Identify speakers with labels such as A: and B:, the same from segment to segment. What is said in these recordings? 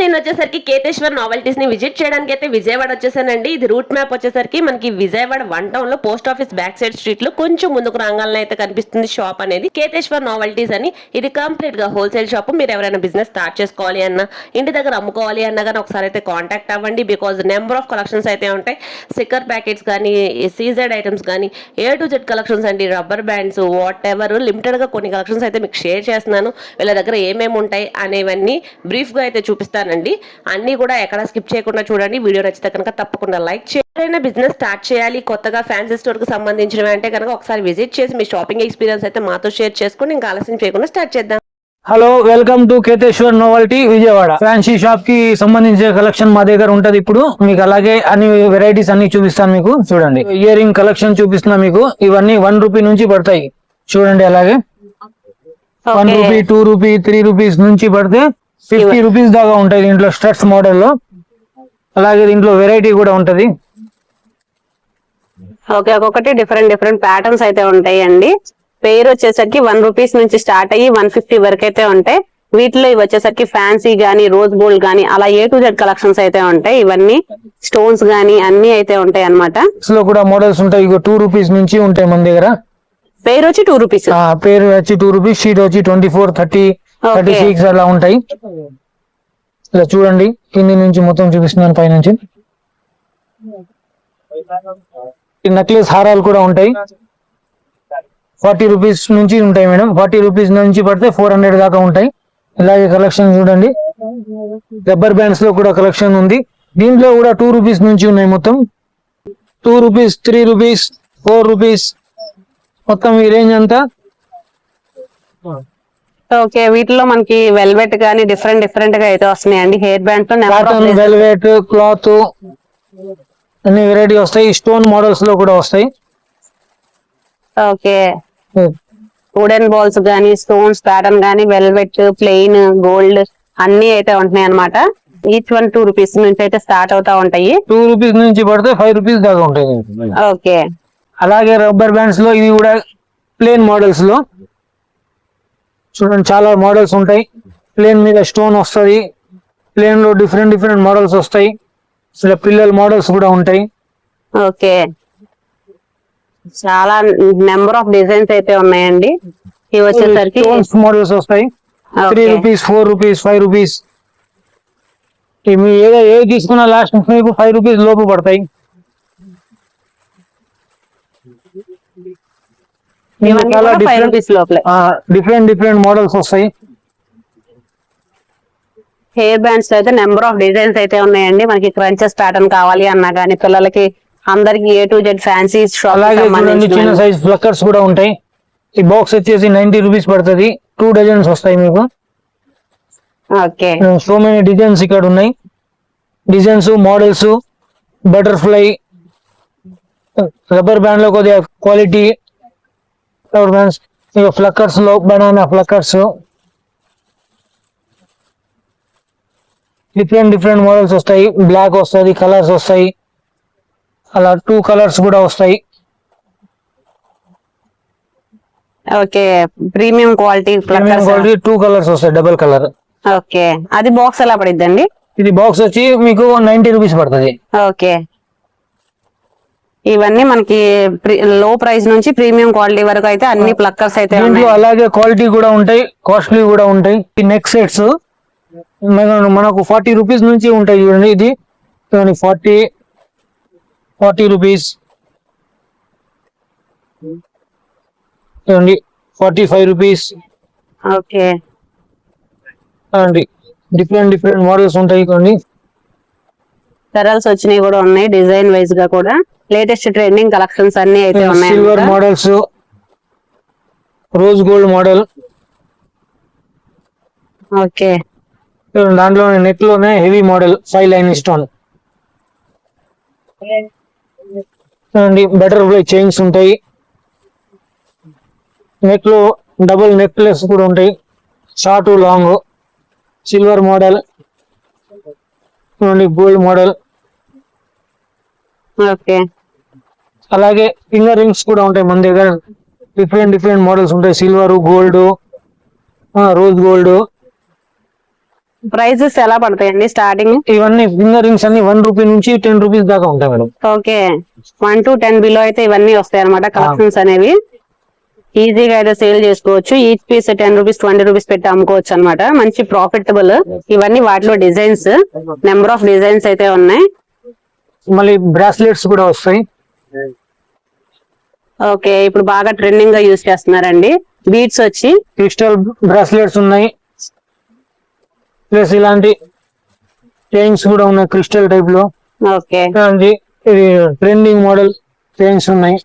A: నేను వచ్చేసరికి కేతేశ్వర్ నావెల్టీస్ని విజిట్ చేయడానికి అయితే విజయవాడ వచ్చేసానండి. ఇది రూట్ మ్యాప్ వచ్చేసరికి మనకి విజయవాడ వన్ టౌన్లో పోస్ట్ ఆఫీస్ బ్యాక్ సైడ్ స్ట్రీట్లో కొంచెం ముందుకు రాగాలని అయితే కనిపిస్తుంది షాప్ అనేది. కేతేశ్వర్ నావెల్టీస్ అని ఇది కంప్లీట్గా హోల్సేల్ షాప్ మీరు ఎవరైనా బిజినెస్ స్టార్ట్ చేసుకోవాలి అన్న ఇంటి దగ్గర అమ్ముకోవాలి అన్న కానీ ఒకసారి అయితే కాంటాక్ట్ అవ్వండి. బికాజ్ నెంబర్ ఆఫ్ కలెక్షన్స్ అయితే ఉంటాయి. స్టిక్కర్ ప్యాకెట్స్ కానీ సీజెడ్ ఐటమ్స్ కానీ ఏ టు జెడ్ కలెక్షన్స్ అండి. రబ్బర్ బ్యాండ్స్ వాట్ ఎవర్ లిమిటెడ్గా కొన్ని కలెక్షన్స్ అయితే మీకు షేర్ చేస్తున్నాను. వీళ్ళ దగ్గర ఏమేమి ఉంటాయి అనేవన్నీ బ్రీఫ్గా అయితే చూపిస్తాను. చూపిస్తానండి. అన్ని కూడా ఎక్కడ స్కిప్ చేయకుండా చూడండి. వీడియో నచ్చితే కనుక తప్పకుండా లైక్ చేయాలైనా బిజినెస్ స్టార్ట్ చేయాలి కొత్తగా ఫ్యాన్సీ స్టోర్కు సంబంధించినవి అంటే కనుక ఒకసారి విజిట్ చేసి మీ షాపింగ్ ఎక్స్పీరియన్స్ అయితే మాతో షేర్ చేసుకుని ఇంకా ఆలస్యం చేయకుండా స్టార్ట్ చేద్దాం.
B: Hello welcome to Keteshwar novelty Vijayawada. Fancy షాప్కి సంబంధించిన కలెక్షన్ మా దగ్గర ఉంటది ఇప్పుడు. మీకు అలాగే అన్ని వెరైటీస్ అన్ని చూపిస్తాను మీకు. చూడండి. ఇయర్ రింగ్ కలెక్షన్ చూపిస్తున్నా మీకు. ఇవన్నీ వన్ రూపీ నుంచి పడతాయి. చూడండి అలాగే. One rupee two rupee three rupees నుంచి పడితే ఫిఫ్టీ రూపీస్ దాకా ఉంటాయి దీంట్లో స్టడ్స్ మోడల్లో అలాగే దీంట్లో వెరైటీ కూడా ఉంటది.
C: ఓకే ఒక్కొక్కటి డిఫరెంట్ డిఫరెంట్ ప్యాటర్న్స్ అయితే ఉంటాయి అండి పేరు వచ్చేసరికి వన్ రూపీస్ నుంచి స్టార్ట్ అయ్యి వన్ ఫిఫ్టీ వరకు అయితే ఉంటాయి. వీటిలో ఇవి వచ్చేసరికి ఫ్యాన్సీ గానీ రోజ్ గోల్డ్ గానీ అలా ఏ టు జెడ్ కలెక్షన్స్ అయితే ఉంటాయి. ఇవన్నీ స్టోన్స్ గానీ అన్ని అయితే ఉంటాయి అన్నమాట.
B: లో కూడా మోడల్స్ ఉంటాయి. ఇక టూ రూపీస్ నుంచి ఉంటాయి మన దగ్గర.
C: పేరు వచ్చి టూ రూపీస్.
B: ఆ, పేరు వచ్చి టూ రూపీస్ షీట్ వచ్చి twenty four thirty thirty six అలా ఉంటాయి. ఇలా చూడండి. కింది నుంచి మొత్తం చూపిస్తున్నాను పైనుంచి ఈ నెక్లెస్ హారాలు కూడా ఉంటాయి. ఫార్టీ రూపీస్ నుంచి ఉంటాయి మేడం ఫార్టీ రూపీస్ నుంచి పడితే ఫోర్ హండ్రెడ్ దాకా ఉంటాయి. ఇలాగే కలెక్షన్ చూడండి. రబ్బర్ బ్యాండ్స్లో కూడా కలెక్షన్ ఉంది. దీంట్లో కూడా టూ రూపీస్ నుంచి ఉన్నాయి మొత్తం. Two rupees three rupees four rupees మొత్తం ఈ రేంజ్ అంతా.
C: ఓకే వీటిలో మనకి వెల్వెట్ గానీ డిఫరెంట్ డిఫరెంట్గా అయితే వస్తున్నాయి అండి హెయిర్
B: బ్యాండ్లో వెల్వెట్ క్లాత్ అన్ని వెరైటీ వస్తాయి. స్టోన్ మోడల్స్లో కూడా వస్తాయి.
C: ఓకే వుడెన్ బాల్స్ గానీ స్టోన్స్ ప్యాటర్న్ గానీ వెల్వెట్ ప్లెయిన్ గోల్డ్ అన్ని అయితే ఉంటున్నాయి అన్నమాట. ఈచ్ వన్ టూ రూపీస్ నుంచి అయితే స్టార్ట్ అవుతా ఉంటాయి.
B: టూ రూపీస్ నుంచి పడితే ఫైవ్ రూపీస్ దాకా ఉంటాయి.
C: ఓకే
B: అలాగే రబ్బర్ బ్యాండ్స్లో ఇవి కూడా ప్లేన్ మోడల్స్లో. చూడండి చాలా మోడల్స్ ఉంటాయి. ప్లేన్ మీద స్టోన్ వస్తది. ప్లేన్లో డిఫరెంట్ డిఫరెంట్ మోడల్స్ వస్తాయి. ఇలా పిల్లల మోడల్స్ కూడా ఉంటాయి.
C: ఓకే. చాలా నెంబర్ ఆఫ్ డిజైన్స్ అయితే ఉన్నాయండి. ఇవి వచ్చేసరికి
B: స్టోన్స్ మోడల్స్ వస్తాయి. Three. Rupees four rupees five rupees ఏదో ఏది తీసుకున్నా లాస్ట్ మీకు ఫైవ్ రూపీస్ లోపు పడతాయి
C: ఇవన్నీ
B: చాలా
C: కూడా ఫైవ్
B: డిఫరెంట్ డిఫరెంట్ మోడల్స్ వస్తాయి.
C: హెయిర్ బ్యాండ్స్ అయితే నెంబర్ ఆఫ్ డిజైన్స్ అయితే ఉన్నాయండి. మనకి క్రంచెస్ ప్యాటర్న్ కావాలి అన్నా కానీ పిల్లలకి అందరికి ఏ టు జెడ్ ఫ్యాన్సీ
B: అలాగే చిన్న సైజ్ ఫ్లక్కర్స్ కూడా ఉంటాయి. ఈ బాక్స్ వచ్చేసి నైన్టీ రూపీస్ పడుతుంది. టూ డజన్స్ వస్తాయి మీకు.
C: ఓకే.
B: సో మెనీ డిజైన్స్ ఇక్కడ ఉన్నాయి. డిజైన్స్ మోడల్స్ బటర్ఫ్లై రబ్బర్ బ్యాండ్లో కొద్దిగా క్వాలిటీ రబ్బర్ బ్యాండ్స్ ఇక ఫ్లక్కర్స్లో బనానా ఫ్లక్కర్స్ డిఫరెంట్ డిఫరెంట్ మోడల్స్ వస్తాయి. బ్లాక్ వస్తుంది కలర్స్ వస్తాయి. అలా టూ కలర్స్ కూడా వస్తాయి.
C: Okay premium quality
B: quality two colours వస్తాయి డబల్ కలర్
C: ఓకే అది బాక్స్ ఎలా పడిద్దండి?
B: ఇది బాక్స్ వచ్చి మీకు నైన్టీ రూపీస్ పడుతుంది.
C: ఓకే. ఇవన్నీ మనకి లో ప్రైస్ నుంచి ప్రీమియం క్వాలిటీ వరకు అయితే అన్ని ప్లక్కర్స్ అయితే
B: అలాగే క్వాలిటీ కూడా ఉంటాయి కాస్ట్లీ కూడా ఉంటాయి. ఈ నెక్ సెట్స్ మనకు ఫార్టీ రూపీస్ నుంచి ఉంటాయి చూడండి ఇది. ఫార్టీ ఫార్టీ రూపీస్ చూడండి ఫార్టీ ఫైవ్ రూపీస్
C: ఓకే.
B: అండి డిఫరెంట్ డిఫరెంట్ మోడల్స్ ఉంటాయి కొన్ని
C: కలర్స్ వచ్చినాయి కూడా ఉన్నాయి డిజైన్ వైజ్గా కూడా. లేటెస్ట్ ట్రెండింగ్ కలెక్షన్స్ అన్ని అయితే ఉన్నాయి
B: silver models rose gold model.
C: Okay.
B: దాంట్లో నెక్లోనే heavy model five line stone. చూడండి బటర్ఫ్లై చైన్స్ ఉంటాయి. నెక్లో డబుల్ నెక్లెస్ కూడా ఉంటాయి. షార్ట్ లాంగ్ సిల్వర్ మోడల్ చూడండి గోల్డ్ మోడల్.
C: ఓకే.
B: అలాగే ఫింగర్ రింగ్స్ కూడా ఉంటాయి మన దగ్గర. డిఫరెంట్ డిఫరెంట్ మోడల్స్ ఉంటాయి. Silver gold rose gold
C: prices ఎలా పడతాయండి స్టార్టింగ్
B: ఇవన్నీ ఫింగర్ రింగ్స్ అన్ని వన్ రూపీ నుంచి టెన్ రూపీస్ దాకా ఉంటాయి madam.
C: Okay one to ten below అయితే ఇవన్నీ వస్తాయి అనమాట కలెక్షన్స్ అనేవి. ఈజీగా అయితే సేల్ చేసుకోవచ్చు. Each piece ten rupees twenty rupees పెట్టి అమ్ముకోవచ్చు అన్నమాట. మంచి ప్రాఫిటబుల్ ఇవన్నీ వాటిలో డిజైన్స్ నెంబర్ ఆఫ్ డిజైన్స్ అయితే ఉన్నాయి.
B: మళ్ళీ బ్రాస్లెట్స్ కూడా వస్తాయి.
C: ఓకే ఇప్పుడు బాగా ట్రెండింగ్గా యూస్ చేస్తున్నారండి. బీట్స్ వచ్చి
B: క్రిస్టల్ బ్రాస్లెట్స్ ఉన్నాయి. ప్లస్ ఇలాంటి చైన్స్ కూడా ఉన్నాయి క్రిస్టల్ టైప్లో.
C: ఓకే.
B: ఇది ట్రెండింగ్ మోడల్ చైన్స్ ఉన్నాయి.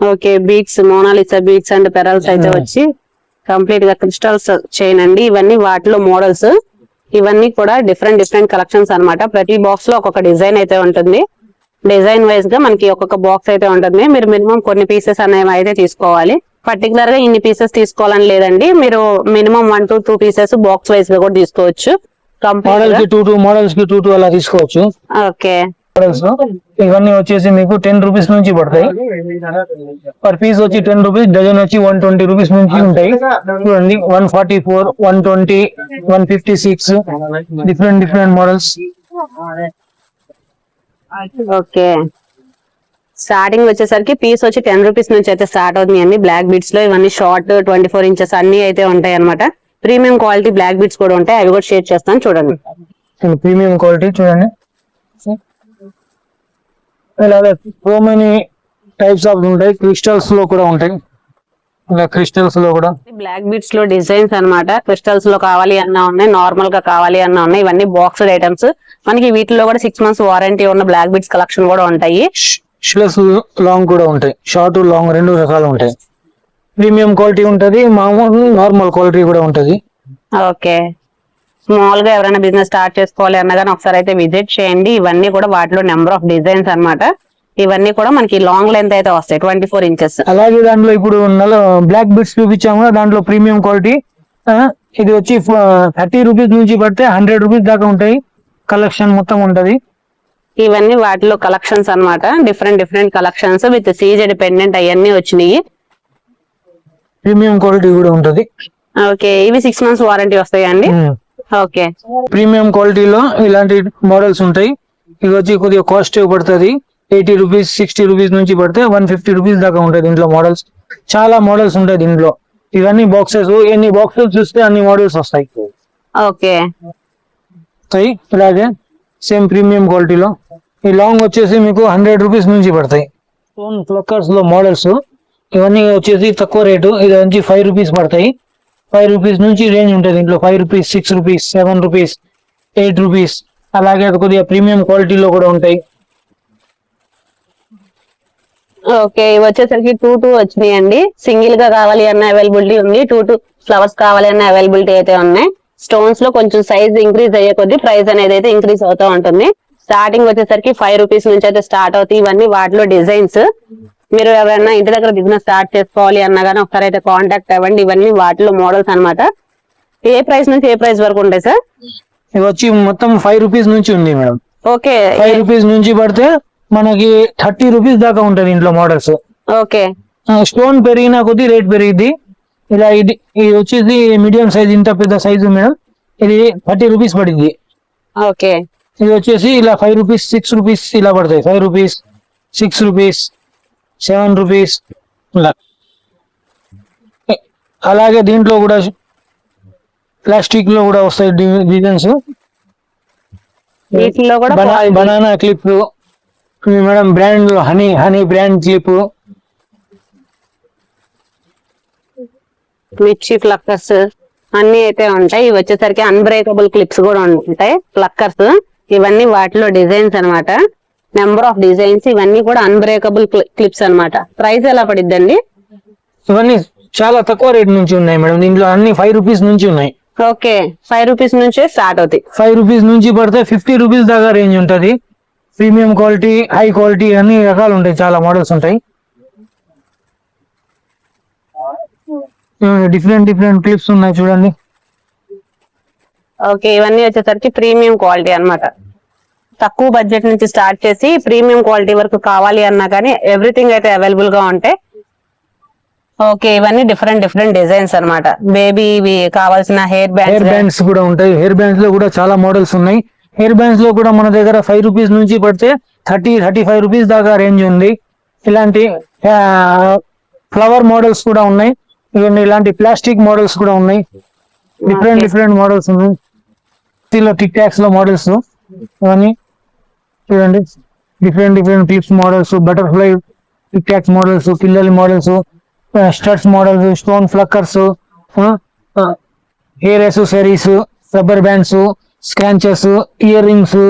C: Okay beads Mona Lisa beads and pearls అయితే వచ్చి కంప్లీట్గా క్రిస్టల్స్ చైన్ అండి. ఇవన్నీ వాటిలో మోడల్స్ ఇవన్నీ కూడా డిఫరెంట్ డిఫరెంట్ కలెక్షన్స్ అన్నమాట. ప్రతి బాక్స్లో ఒక్కొక్క డిజైన్ అయితే ఉంటుంది. డిజైన్ వైజ్గా మనకి ఒక్కొక్క బాక్స్ అయితే ఉంటుంది. మీరు మినిమం కొన్ని పీసెస్ అనేవి అయితే తీసుకోవాలి. పర్టికులర్గా ఇన్ని పీసెస్ తీసుకోవాలని లేదండి. మీరు minimum one to two pieces box వైజ్గా కూడా తీసుకోవచ్చు.
B: మోడల్ కంప్లీట్కి టూ టూ మోడల్స్కి టూ టూ అలా తీసుకోవచ్చు.
C: ఓకే
B: మోడల్స్ ఇవన్నీ వచ్చేసి మీకు టెన్ రూపీస్ నుంచి పడతాయి. పర్ పీస్ వచ్చి టెన్ రూపీస్ డజన్ వచ్చి వన్ ట్వంటీ రూపీస్ నుంచి ఉంటాయి. చూడండి one forty four one twenty one fifty six different different models
C: okay. Starting వచ్చేసరికి పీస్ వచ్చి టెన్ రూపీస్ నుంచి అయితే స్టార్ట్ అవుతున్నాయండి బ్లాక్ బీట్స్లో ఇవన్నీ షార్ట్ ట్వంటీ ఫోర్ ఇంచెస్ అన్ని అయితే ఉంటాయి అనమాట ప్రీమియం క్వాలిటీ బ్లాక్ బీట్స్ కూడా ఉంటాయి. అవి కూడా షేర్ చేస్తాను చూడండి.
B: ప్రీమియం క్వాలిటీ చూడండి. ఇలాగే సో మెనీ టైప్స్ ఆఫ్ ఉంటాయి. క్రిస్టల్స్లో కూడా ఉంటాయి. ఇలా క్రిస్టల్స్లో కూడా.
C: బ్లాక్ బీట్స్లో డిజైన్స్ అన్నమాట. క్రిస్టల్స్లో కావాలి అన్నా ఉన్నాయి నార్మల్గా కావాలి అన్నా ఉన్నాయి. ఇవన్నీ బాక్స్డ్ ఐటమ్స్ మనకి వీటిలో కూడా సిక్స్ మంత్స్ వారంటీ ఉన్న బ్లాక్ బీట్స్ కలెక్షన్ కూడా ఉంటాయి.
B: ప్లస్ లాంగ్ కూడా ఉంటాయి. షార్ట్ లాంగ్ రెండు రకాలు ఉంటాయి. ప్రీమియం క్వాలిటీ ఉంటది. మామూలు నార్మల్ క్వాలిటీ కూడా ఉంటది.
C: ఓకే స్మాల్గా ఎవరైనా బిజినెస్ స్టార్ట్ చేసుకోవాలి అన్న కానీ ఒకసారి అయితే విజిట్ చేయండి. ఇవన్నీ కూడా వాటిలో నెంబర్ ఆఫ్ డిజైన్స్ అన్నమాట. ఇవన్నీ కూడా మనకి లాంగ్ లెంత్ అయితే వస్తాయి. ట్వంటీ ఫోర్ ఇంచెస్
B: అలాగే దాంట్లో ఇప్పుడు బ్లాక్ బిట్స్ చూపించాము దాంట్లో ప్రీమియం క్వాలిటీ ఇది వచ్చి థర్టీ రూపీస్ నుంచి పడితే హండ్రెడ్ రూపీస్ దాకా ఉంటాయి. కలెక్షన్ మొత్తం ఉంటది.
C: ఇవన్నీ వాటిలో కలెక్షన్స్ అన్నమాట. Different different collections with CZ dependent అవన్నీ వచ్చినాయి.
B: ప్రీమియం క్వాలిటీ కూడా ఉంటది.
C: ఓకే ఇవి సిక్స్ మంత్స్ వారంటీ వస్తాయండి ఓకే.
B: ప్రీమియం క్వాలిటీలో ఇలాంటి మోడల్స్ ఉంటాయి. ఇది వచ్చి కొద్దిగా కాస్ట్ పడుతుంది. ఎయిటీ రూపీస్ సిక్స్టీ రూపీస్ నుంచి పడితే వన్ ఫిఫ్టీ రూపీస్ దాకా ఉంటాయి దీంట్లో మోడల్స్. చాలా మోడల్స్ ఉంటాయి దీంట్లో. ఇవన్నీ బాక్సెస్ ఎన్ని బాక్సెస్ చూస్తే అన్ని మోడల్స్ వస్తాయి.
C: ఓకే.
B: ఇలాగే సేమ్ ప్రీమియం క్వాలిటీలో. ఈ లాంగ్ వచ్చేసి మీకు హండ్రెడ్ రూపీస్ నుంచి పడతాయి. స్టోన్ ఫ్లక్కర్స్లో మోడల్స్. ఇవన్నీ వచ్చేసి తక్కువ రేటు. ఇది వచ్చి ఫైవ్ రూపీస్ పడతాయి. ఫైవ్ రూపీస్ నుంచి రేంజ్ ఉంటుంది. దీంట్లో five rupees six rupees seven rupees eight rupees అలాగే కొద్దిగా ప్రీమియం క్వాలిటీలో కూడా ఉంటాయి.
C: ఓకే ఇవి వచ్చేసరికి టూ టూ వచ్చినాయండి. సింగిల్గా కావాలి అన్న అవైలబిలిటీ ఉంది. టూ టూ ఫ్లవర్స్ కావాలి అన్న అవైలబిలిటీ అయితే ఉన్నాయి. స్టోన్స్లో కొంచెం సైజ్ ఇంక్రీజ్ అయ్యే కొద్ది ప్రైస్ అనేది అయితే ఇంక్రీజ్ అవుతూ ఉంటుంది. స్టార్టింగ్ వచ్చేసరికి ఫైవ్ రూపీస్ నుంచి అయితే స్టార్ట్ అవుతాయి. ఇవన్నీ వాటిలో డిజైన్స్ మీరు ఎవరైనా ఇంటి దగ్గర బిజినెస్ స్టార్ట్ చేసుకోవాలి అన్నా కానీ ఒకసారి అయితే కాంటాక్ట్ అవ్వండి. ఇవన్నీ వాటిలో మోడల్స్ అన్నమాట. ఏ ప్రైస్ నుంచి ఏ ప్రైస్ వరకు ఉంటాయి సార్?
B: ఇవి వచ్చి మొత్తం ఫైవ్ రూపీస్ నుంచి ఉంది మేడం.
C: ఓకే.
B: ఫైవ్ రూపీస్ నుంచి పడితే మనకి థర్టీ రూపీస్ దాకా ఉంటుంది ఇంట్లో మోడల్స్
C: ఓకే.
B: స్టోన్ పెరిగిన కొద్దీ రేట్ పెరిగింది ఇలా ఇది ఇది వచ్చేసి మీడియం సైజ్ ఇంత పెద్ద సైజు మేడం. ఇది థర్టీ రూపీస్ పడింది
C: ఓకే.
B: ఇది వచ్చేసి ఇలా ఫైవ్ రూపీస్ సిక్స్ రూపీస్ ఇలా పడతాయి. Five rupees six rupees seven rupees అలాగే దీంట్లో కూడా ప్లాస్టిక్లో కూడా వస్తాయి designs. Banana clip madam brand honey honey brand clip.
C: మిర్చి ఫ్లక్కర్స్ అన్ని అయితే ఉంటాయి. ఇవి వచ్చేసరికి అన్బ్రేకబుల్ క్లిప్స్ కూడా ఉంటాయి. ఫ్లక్కర్స్ ఇవన్నీ వాటిలో డిజైన్స్ అన్నమాట. నెంబర్ ఆఫ్ డిజైన్స్ ఇవన్నీ కూడా అన్బ్రేకబుల్ క్లిప్స్ అన్నమాట. ప్రైస్ ఎలా పడిద్దండి?
B: ఇవన్నీ చాలా తక్కువ రేట్ నుంచి ఉన్నాయి మేడం. దీంట్లో అన్ని ఫైవ్ రూపీస్ నుంచి ఉన్నాయి.
C: ఓకే. ఫైవ్ రూపీస్ నుంచే స్టార్ట్ అవుతాయి.
B: ఫైవ్ రూపీస్ నుంచి పడితే ఫిఫ్టీ రూపీస్ దాకా రేంజ్ ఉంటది. ప్రీమియం క్వాలిటీ హై క్వాలిటీ అన్ని రకాలు ఉంటాయి. చాలా మోడల్స్ ఉంటాయి. డిఫరెంట్ డిఫరెంట్ క్లిప్స్ ఉన్నాయి చూడండి.
C: ఓకే ఇవన్నీ వచ్చేసరికి ప్రీమియం క్వాలిటీ అన్నమాట. తక్కువ బడ్జెట్ నుంచి స్టార్ట్ చేసి ప్రీమియం క్వాలిటీ వరకు కావాలి అన్నా కానీ ఎవ్రీథింగ్ అయితే అవైలబుల్గా ఉంటాయి ఓకే ఇవన్నీ డిఫరెంట్ డిఫరెంట్ డిజైన్స్ అన్నమాట. బేబీ ఇవి కావాల్సిన హెయిర్
B: హెయిర్
C: బ్యాండ్స్
B: కూడా ఉంటాయి. హెయిర్ బ్యాండ్స్లో కూడా చాలా మోడల్స్ ఉన్నాయి. హెయిర్ బ్యాండ్స్లో కూడా మన దగ్గర ఫైవ్ రూపీస్ నుంచి పడితే థర్టీ థర్టీ ఫైవ్ రూపీస్ దాకా రేంజ్ ఉంది. ఇలాంటి ఫ్లవర్ మోడల్స్ కూడా ఉన్నాయి. ఇవన్నీ ఇలాంటి ప్లాస్టిక్ మోడల్స్ కూడా ఉన్నాయి. డిఫరెంట్. డిఫరెంట్ మోడల్స్ ఉన్నాయి. దీనిలో టిక్ టాక్స్లో మోడల్స్ ఇవన్నీ. చూడండి. Different different clips models butterfly tic models పిల్లల models studs models stone ఫ్లక్కర్స్ hair accessories rubber bands scrunchies earrings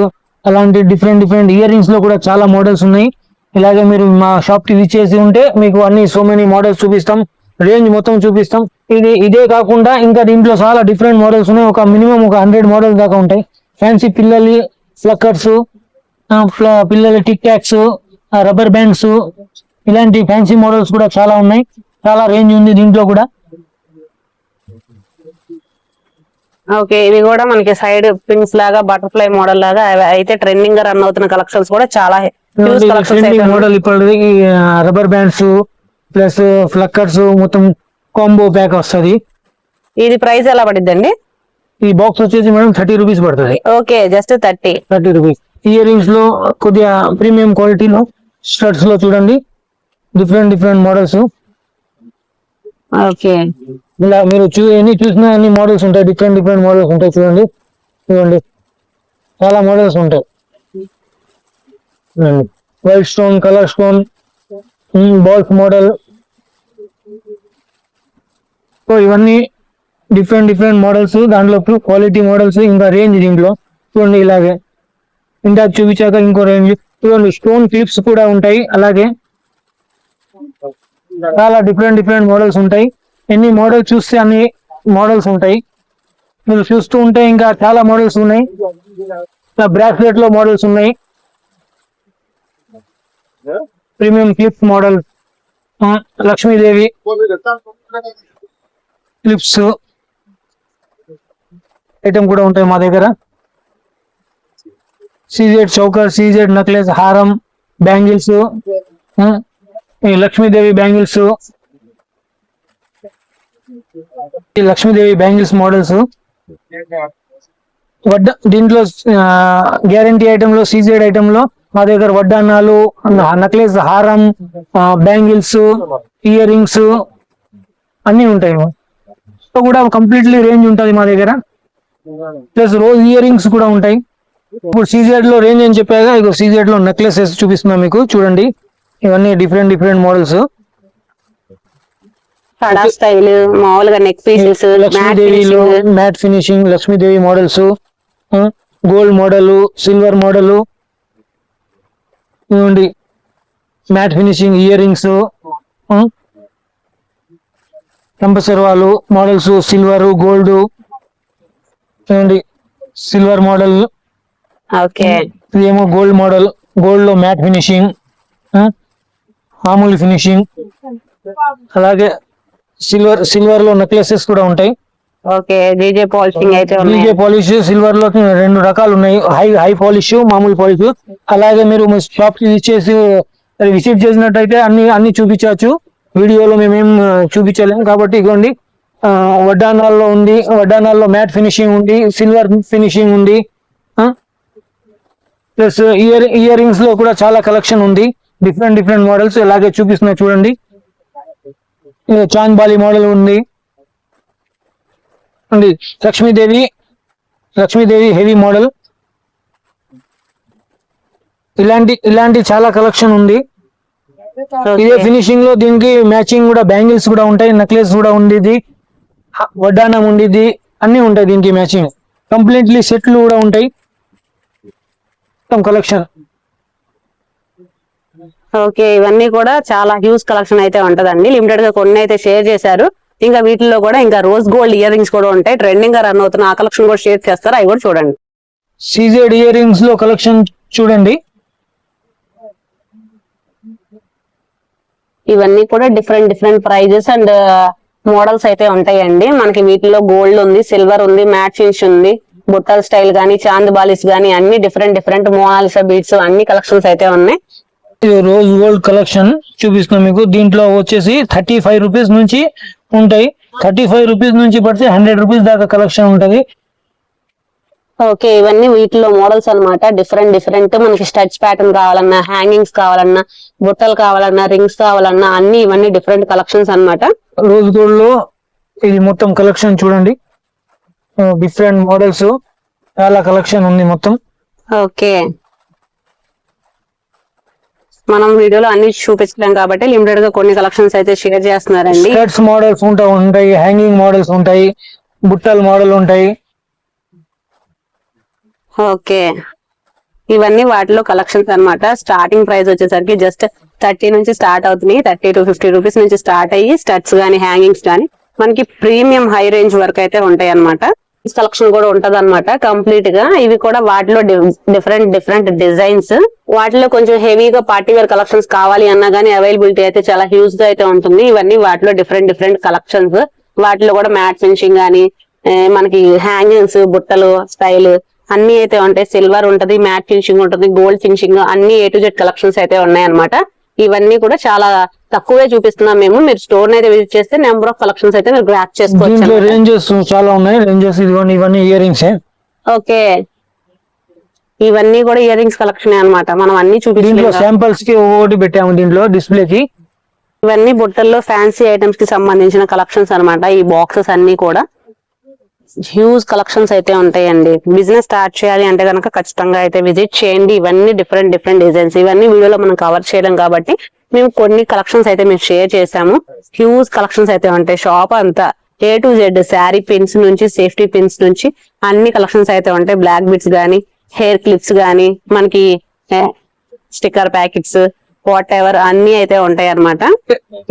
B: అలాంటి డిఫరెంట్ డిఫరెంట్ ఇయర్ రింగ్స్లో కూడా చాలా మోడల్స్ ఉన్నాయి. ఇలాగే మీరు మా షాప్కి విచ్చేసి ఉంటే మీకు అన్ని సో మెనీ మోడల్స్ చూపిస్తాం. రేంజ్ మొత్తం చూపిస్తాం. ఇది ఇదే కాకుండా ఇంకా దీంట్లో చాలా డిఫరెంట్ మోడల్స్ ఉన్నాయి. ఒక మినిమం ఒక హండ్రెడ్ మోడల్స్ దాకా ఉంటాయి. ఫ్యాన్సీ పిల్లలు ఫ్లక్కర్స్ పిల్లల టిక్ టాక్స్ రబ్బర్ బ్యాండ్స్ ఇలాంటి ఫ్యాన్సీ మోడల్స్ కూడా చాలా ఉన్నాయి. చాలా రేంజ్ ఉంది దీంట్లో కూడా.
C: ఓకే ఇవి కూడా మనకి సైడ్ పిన్స్ లాగా బటర్ఫ్లై మోడల్ లాగా అయితే ట్రెండింగ్గా రన్ అవుతున్న కలెక్షన్స్ కూడా చాలా.
B: మోడల్ ఇప్పుడు రబ్బర్ బ్యాండ్స్ ప్లస్ ఫ్లక్కర్స్ మొత్తం కాంబో ప్యాక్ వస్తది.
C: ఇది ప్రైస్ ఎలా పడిద్దండి?
B: ఈ బాక్స్ వచ్చేసి మేడం థర్టీ రూపీస్ పడుతుంది.
C: Okay just thirty
B: thirty rupees year రింగ్స్లో కొద్దిగా ప్రీమియం క్వాలిటీలో స్టడ్స్లో చూడండి. Different different models.
C: ఓకే.
B: ఇలా మీరు చూ ఎన్ని చూసినా అన్ని మోడల్స్ ఉంటాయి. డిఫరెంట్ డిఫరెంట్ మోడల్స్ ఉంటాయి చూడండి. చూడండి చాలా మోడల్స్ ఉంటాయి. White stone colour stone balls model so ఇవన్నీ డిఫరెంట్ డిఫరెంట్ మోడల్స్. దాంట్లో క్వాలిటీ మోడల్స్ ఇంకా రేంజ్ దీంట్లో. చూడండి ఇలాగే. ఇందాక చూపించాక ఇంకో రేంజ్ చూడండి స్టోన్ క్లిప్స్ కూడా ఉంటాయి. అలాగే చాలా డిఫరెంట్ డిఫరెంట్ మోడల్స్ ఉంటాయి. ఎన్ని మోడల్స్ చూస్తే అన్ని మోడల్స్ ఉంటాయి. మీరు చూస్తూ ఉంటే ఇంకా చాలా మోడల్స్ ఉన్నాయి. బ్రాస్లెట్లో మోడల్స్ ఉన్నాయి. Premium clip model Lakshmidevi clips item కూడా ఉంటాయి మా దగ్గర. సీజెడ్ చౌకర్ సీజెడ్ నెక్లెస్ హారం బ్యాంగిల్స్ ఈ Lakshmidevi bangles Lakshmidevi bangles models వడ్డ దీంట్లో గ్యారంటీ ఐటెంలో సీజెడ్ ఐటెంలో మా దగ్గర వడ్డానాలు నక్లెస్ హారం బ్యాంగిల్స్ ఇయర్ రింగ్స్ అన్నీ ఉంటాయి. సో కూడా కంప్లీట్లీ రేంజ్ ఉంటుంది మా దగ్గర. ప్లస్ రోజ్ ఇయర్ రింగ్స్ కూడా ఉంటాయి. ఇప్పుడు సీజెడ్లో రేంజ్ అని చెప్పాక ఇక సీజెడ్లో నెక్లెసెస్ చూపిస్తున్నా మీకు చూడండి. ఇవన్నీ డిఫరెంట్ డిఫరెంట్ మోడల్స్
C: కడా స్టైల్ మామూలుగా neck pieces
B: లక్ష్మీదేవిలో matte finishing Lakshmidevi models gold model silver model ఇవ్వండి. మ్యాట్ ఫినిషింగ్ ఇయర్ రింగ్స్ కంపసర్వాలు మోడల్స్ సిల్వర్ గోల్డ్ చూడండి సిల్వర్ మోడల్ ఇదేమో గోల్డ్ మోడల్ గోల్డ్లో మ్యాట్ ఫినిషింగ్ మామూలు ఫినిషింగ్ అలాగే సిల్వర్ సిల్వర్లో నెక్లెసెస్ కూడా ఉంటాయి.
C: ఓకే జీజే పాలిషింగ్ అయితే
B: డీజే పాలిష్ సిల్వర్లో రెండు రకాలు ఉన్నాయి. హై హై పాలిష్ మామూలు పాలిష్ అలాగే మీరు మీ షాప్కి ఇచ్చేసి విజిట్ చేసినట్టయితే అన్ని అన్ని చూపించవచ్చు. వీడియోలో మేమేం చూపించలేము కాబట్టి ఇగోండి వడ్డానాల్లో ఉంది వడ్డానాల్లో మ్యాట్ ఫినిషింగ్ ఉంది సిల్వర్ ఫినిషింగ్ ఉంది. ప్లస్ ఇయర్ ఇయర్ రింగ్స్లో కూడా చాలా కలెక్షన్ ఉంది. డిఫరెంట్ డిఫరెంట్ మోడల్స్ ఇలాగే చూపిస్తున్నా చూడండి. చాంద్ బాలి మోడల్ ఉంది. ఉంది. Lakshmidevi Lakshmidevi heavy model. ఇలాంటి ఇలాంటి చాలా కలెక్షన్ ఉంది. ఇదే ఫినిషింగ్లో దీనికి మ్యాచింగ్ కూడా బ్యాంగిల్స్ కూడా ఉంటాయి నెక్లెస్ కూడా హ- వడ్డానం ఉంది ఇది అన్ని ఉంటాయి దీనికి మ్యాచింగ్ కంప్లీట్లీ సెట్లు కూడా ఉంటాయి. మొత్తం కలెక్షన్.
C: ఓకే ఇవన్నీ కూడా చాలా హ్యూజ్ కలెక్షన్ అయితే ఉంటదండి. లిమిటెడ్గా కొన్ని అయితే షేర్ చేశారు. ఇంకా వీటిలో కూడా ఇంకా రోజ్ గోల్డ్ ఇయర్ రింగ్స్ కూడా ఉంటాయి. ట్రెండింగ్గా రన్ అవుతున్న ఆ కలెక్షన్ కూడా షేర్ చేస్తారు? అవి కూడా చూడండి.
B: సీజెడ్ ఇయర్ రింగ్స్లో కలెక్షన్ చూడండి.
C: ఇవన్నీ కూడా different different prices and models అయితే ఉంటాయండి. మనకి వీటిలో గోల్డ్ ఉంది సిల్వర్ ఉంది మ్యాట్ ఫినిష్ ఉంది. బుట్టల స్టైల్ గానీ చాంద్ బాలిస్ గానీ అన్ని different different Mona Lisa beads అన్ని కలెక్షన్స్ అయితే ఉన్నాయి.
B: రోజ్ గోల్డ్ కలెక్షన్ చూపిస్తున్నాం మీకు. దీంట్లో వచ్చేసి థర్టీ ఫైవ్ రూపీస్ నుంచి ఉంటాయి. థర్టీ ఫైవ్ రూపీస్ నుంచి పడితే హండ్రెడ్ రూపీస్ దాకా కలెక్షన్ ఉంటది.
C: ఓకే ఇవన్నీ వీటిలో మోడల్స్ అన్నమాట. డిఫరెంట్ డిఫరెంట్ మనకి స్టచ్ ప్యాటర్న్ కావాలన్నా హ్యాంగింగ్స్ కావాలన్నా బుట్టలు కావాలన్నా రింగ్స్ కావాలన్నా అన్ని ఇవన్నీ డిఫరెంట్ కలెక్షన్స్ అన్నమాట.
B: రోజ్ గోల్డ్లో ఇది మొత్తం కలెక్షన్ చూడండి. డిఫరెంట్ మోడల్స్ చాలా కలెక్షన్ ఉంది మొత్తం.
C: ఓకే. మనం వీడియోలో అన్ని చూపించలేం కాబట్టి లిమిటెడ్గా కొన్ని కలెక్షన్స్ అయితే షేర్ చేస్తున్నారండి.
B: స్కర్ట్స్ మోడల్స్ ఉంటా ఉంటాయి హ్యాంగింగ్ మోడల్స్ ఉంటాయి బుట్టల మోడల్ ఉంటాయి.
C: ఓకే. ఇవన్నీ వాటిలో కలెక్షన్స్ అన్నమాట. స్టార్టింగ్ ప్రైస్ వచ్చేసరికి జస్ట్ థర్టీ నుంచి స్టార్ట్ అవుతున్నాయి. థర్టీ టు ఫిఫ్టీ రూపీస్ నుంచి స్టార్ట్ అయ్యి స్టడ్స్ గానీ హ్యాంగింగ్స్ గానీ మనకి ప్రీమియం హై రేంజ్ వరకు అయితే ఉంటాయి అన్నమాట కలెక్షన్ కూడా ఉంటది అనమాట కంప్లీట్గా ఇవి కూడా వాటిలో డిఫరెంట్ డిఫరెంట్ డిజైన్స్ వాటిలో కొంచెం హెవీగా పార్టీ వేర్ కలెక్షన్స్ కావాలి అన్నా గానీ అవైలబిలిటీ అయితే చాలా హ్యూజ్గా అయితే ఉంటుంది. ఇవన్నీ వాటిలో డిఫరెంట్ డిఫరెంట్ కలెక్షన్స్ వాటిలో కూడా మ్యాట్ ఫినిషింగ్ గానీ మనకి హ్యాంగింగ్స్ బుట్టలు స్టైల్ అన్ని అయితే ఉంటాయి. సిల్వర్ ఉంటది మ్యాట్ ఫినిషింగ్ ఉంటుంది గోల్డ్ ఫినిషింగ్ అన్ని ఏ టు జెడ్ కలెక్షన్స్ అయితే ఉన్నాయన్నమాట. ఇవన్నీ కూడా చాలా తక్కువే చూపిస్తున్నాం మేము. మీరు స్టోర్ అయితే విజిట్ చేస్తే నెంబర్ ఆఫ్ కలెక్షన్స్ అయితే మీరు గ్రాప్ చేసుకోవచ్చు
B: రేంజెస్ చాలా ఉన్నాయి. రేంజెస్ ఇవన్నీ ఇవన్నీ ఇయర్ రింగ్స్
C: ఓకే. ఇవన్నీ కూడా ఇయర్ రింగ్స్ కలెక్షన్ అన్నమాట మనం అన్ని చూపించలేము
B: శాంపిల్స్కి ఒకటి పెట్టాము దీంట్లో డిస్ప్లే కి.
C: ఇవన్నీ బుట్టల్లో ఫ్యాన్సీ ఐటమ్స్కి సంబంధించిన కలెక్షన్స్ అన్నమాట ఈ బాక్సెస్ అన్ని కూడా. హ్యూజ్ కలెక్షన్స్ అయితే ఉంటాయండి. బిజినెస్ స్టార్ట్ చేయాలి అంటే కనుక ఖచ్చితంగా అయితే విజిట్ చేయండి. ఇవన్నీ డిఫరెంట్ డిఫరెంట్ డిజైన్స్ ఇవన్నీ వీడియోలో మనం కవర్ చేయడం కాబట్టి మేము కొన్ని కలెక్షన్స్ అయితే మేము షేర్ చేసాము హ్యూజ్ కలెక్షన్స్ అయితే ఉంటాయి. షాప్ అంతా A to Z sari pins నుంచి సేఫ్టీ పిన్స్ నుంచి అన్ని కలెక్షన్స్ అయితే ఉంటాయి. బ్లాక్ బిట్స్ గానీ హెయిర్ క్లిప్స్ గానీ మనకి స్టిక్కర్ ప్యాకెట్స్ వాట్ ఎవర్ అన్ని అయితే ఉంటాయి అనమాట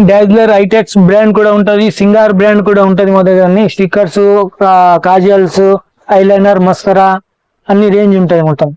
B: డాజ్లర్ ఐటెక్స్ బ్రాండ్ కూడా ఉంటది సింగార్ బ్రాండ్ కూడా ఉంటది మా దగ్గర అన్ని. స్టిక్కర్స్ కాజల్స్ ఐలైనర్ మస్కరా అన్ని రేంజ్ ఉంటాయి మొత్తం.